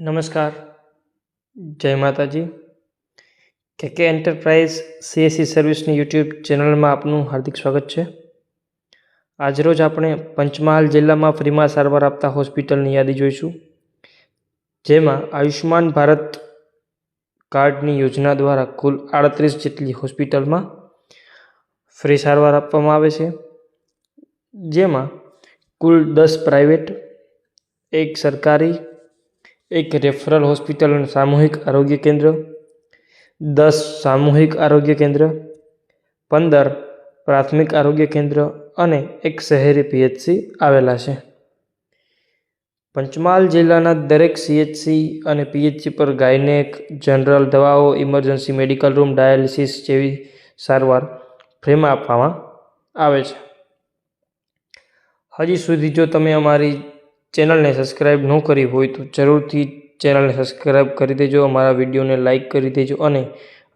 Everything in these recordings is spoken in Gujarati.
નમસ્કાર. જય માતાજી. કે કે એન્ટરપ્રાઇઝ સીએસસી સર્વિસની યુટ્યુબ ચેનલમાં આપનું હાર્દિક સ્વાગત છે. આજરોજ આપણે પંચમહાલ જિલ્લામાં ફ્રીમાં સારવાર આપતા હોસ્પિટલની યાદી જોઈશું. જેમાં આયુષ્માન ભારત કાર્ડની યોજના દ્વારા કુલ આડત્રીસ જેટલી હોસ્પિટલમાં ફ્રી સારવાર આપવામાં આવે છે. જેમાં કુલ દસ પ્રાઇવેટ, એક સરકારી એક રેફરલ હોસ્પિટલ અને સામૂહિક આરોગ્ય કેન્દ્ર, દસ સામૂહિક આરોગ્ય કેન્દ્ર, પંદર પ્રાથમિક આરોગ્ય કેન્દ્ર અને એક શહેરી પીએચસી આવેલા છે. પંચમહાલ જિલ્લાના દરેક સીએચસી અને પીએચસી પર ગાયનેક, જનરલ દવાઓ, ઇમરજન્સી મેડિકલ રૂમ, ડાયાલિસિસ જેવી સારવાર ફ્રીમાં આપવામાં આવે છે. હજી સુધી જો તમે અમારી ચેનલને સબસ્ક્રાઈબ ન કરી હોય તો જરૂરથી ચેનલને સબસ્ક્રાઈબ કરી દેજો, અમારા વિડીયોને લાઇક કરી દેજો અને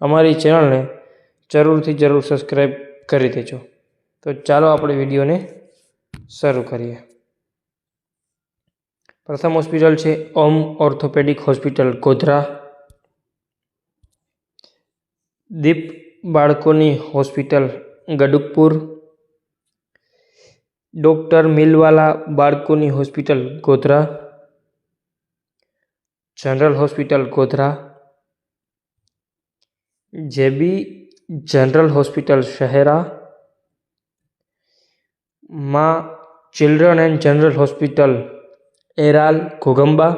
અમારી ચેનલને જરૂરથી જરૂર સબસ્ક્રાઈબ કરી દેજો. તો ચાલો આપણે વિડીયોને શરૂ કરીએ. પ્રથમ હોસ્પિટલ છે ઓમ ઓર્થોપેડિક હોસ્પિટલ, ગોધરા. દીપ બાળકોની હોસ્પિટલ ગડુકપુર ડૉક્ટર મિલવાલા બાળકોની hospital Godhra. General hospital Godhra. JB general hospital Shehera. Maa children and general hospital Eral Ghoghamba.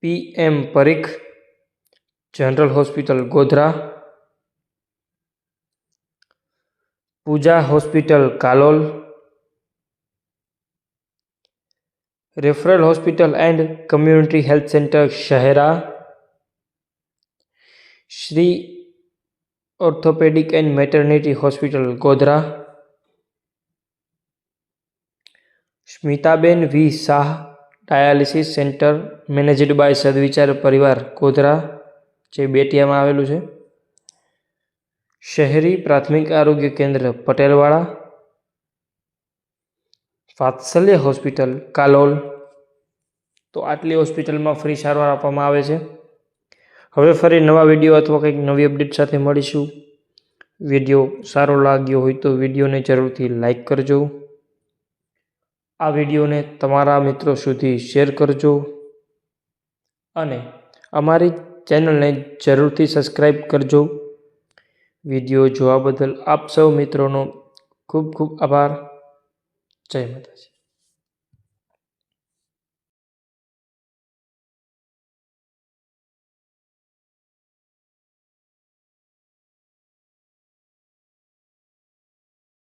P M Parikh general hospital Godhra. Pooja hospital Kalol. Referral hospital and community health centre Shehera. Shri orthopaedic and maternity hospital Godhra. Smitaben V Shah dialysis centre managed by Sadvichar Parivar Godhra, જે બેટિયામાં આવેલું છે. શહેરી પ્રાથમિક આરોગ્ય કેન્દ્ર પટેલવાડા, વાત્સલ્ય હોસ્પિટલ, કાલોલ. તો આટલી હોસ્પિટલમાં ફ્રી સારવાર આપવામાં આવે છે. હવે ફરી નવા વીડિયો અથવા કંઈક નવી અપડેટ સાથે મળીશું. વીડિયો સારો લાગ્યો હોય તો વિડીયોને જરૂરથી લાઈક કરજો. આ વિડીયોને તમારા મિત્રો સુધી શેર કરજો. અને અમારી ચેનલને જરૂરથી સબસ્ક્રાઈબ કરજો. વીડિયો જોવા બદલ આપ સૌ મિત્રોનો ખૂબ ખૂબ આભાર. જય માતાજી.